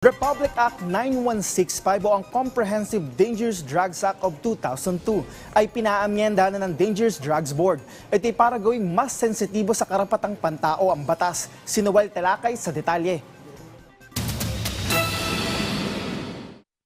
Republic Act 9165 o ang Comprehensive Dangerous Drugs Act of 2002 ay pinaamyenda na ng Dangerous Drugs Board. Ito'y para gawing mas sensitibo sa karapatang pantao ang batas. Si Noel Talakay sa detalye.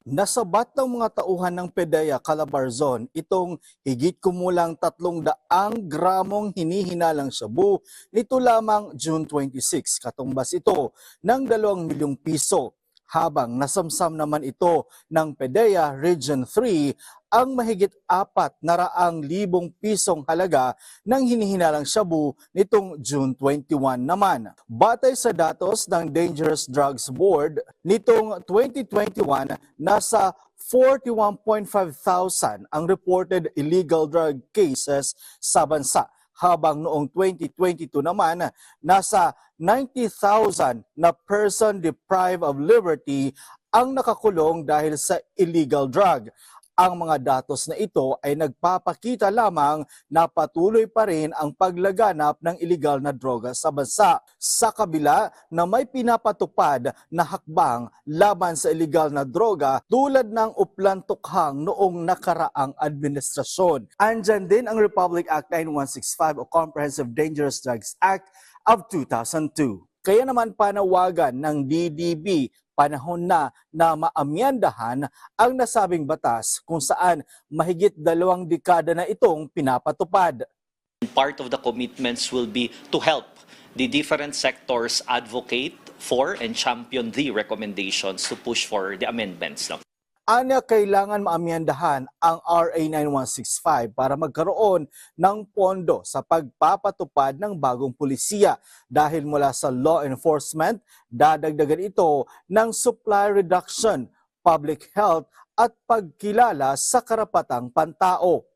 Nasabat ng mga tauhan ng PDEA Calabarzon itong higit kumulang 300 gramong hinihinalang shabu nito lamang June 26. Katumbas ito ng 2 milyong piso. Habang nasamsam naman ito ng PDEA Region 3 ang mahigit apat na raang libong pisong halaga ng hinihinalang shabu nitong June 21 naman. Batay sa datos ng Dangerous Drugs Board, nitong 2021, nasa 41.5 thousand ang reported illegal drug cases sa bansa habang noong 2022 naman nasa 90,000 na person deprived of liberty ang nakakulong dahil sa illegal drug. Ang mga datos na ito ay nagpapakita lamang na patuloy pa rin ang paglaganap ng illegal na droga sa bansa. Sa kabila na may pinapatupad na hakbang laban sa illegal na droga tulad ng uplan tukhang noong nakaraang administrasyon. Andyan din ang Republic Act 9165 o Comprehensive Dangerous Drugs Act of 2002. Kaya naman panawagan ng DDB panahon na na maamyandahan ang nasabing batas kung saan mahigit dalawang dekada na itong pinapatupad. Part of the commitments will be to help the different sectors advocate for and champion the recommendations to push for the amendments. Anya kailangan maamyandahan ang RA 9165 para magkaroon ng pondo sa pagpapatupad ng bagong pulisiya dahil mula sa law enforcement, dadagdagan ito ng supply reduction, public health at pagkilala sa karapatang pantao.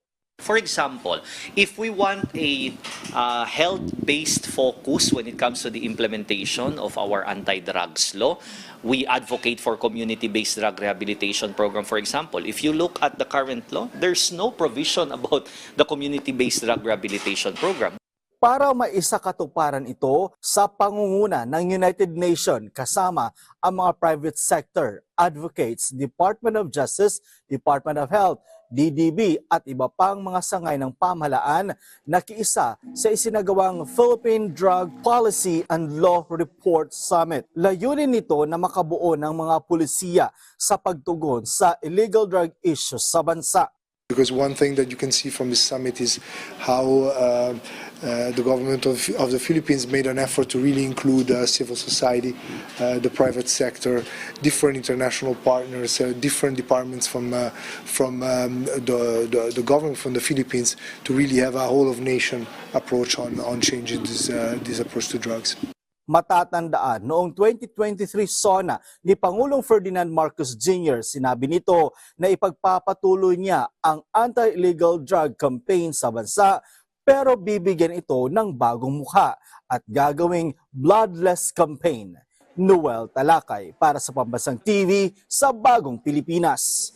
For example, if we want a uh, health-based focus when it comes to the implementation of our anti-drugs law, we advocate for community-based drug rehabilitation program. For example, if you look at the current law, there's no provision about the community-based drug rehabilitation program. para maisakatuparan ito sa pangunguna ng United Nations kasama ang mga private sector, advocates, Department of Justice, Department of Health, DDB at iba pang mga sangay ng pamahalaan nakiisa sa isinagawang Philippine Drug Policy and Law Report Summit. Layunin nito na makabuo ng mga pulisiya sa pagtugon sa illegal drug issues sa bansa. Because one thing that you can see from this summit is how uh, uh, the government of, of the Philippines made an effort to really include uh, civil society, uh, the private sector, different international partners, uh, different departments from uh, from um, the, the the government from the Philippines to really have a whole of nation approach on on changing this this approach to drugs. matatandaan noong 2023 SONA ni Pangulong Ferdinand Marcos Jr. Sinabi nito na ipagpapatuloy niya ang anti-illegal drug campaign sa bansa pero bibigyan ito ng bagong mukha at gagawing bloodless campaign. Noel Talakay para sa Pambasang TV sa Bagong Pilipinas.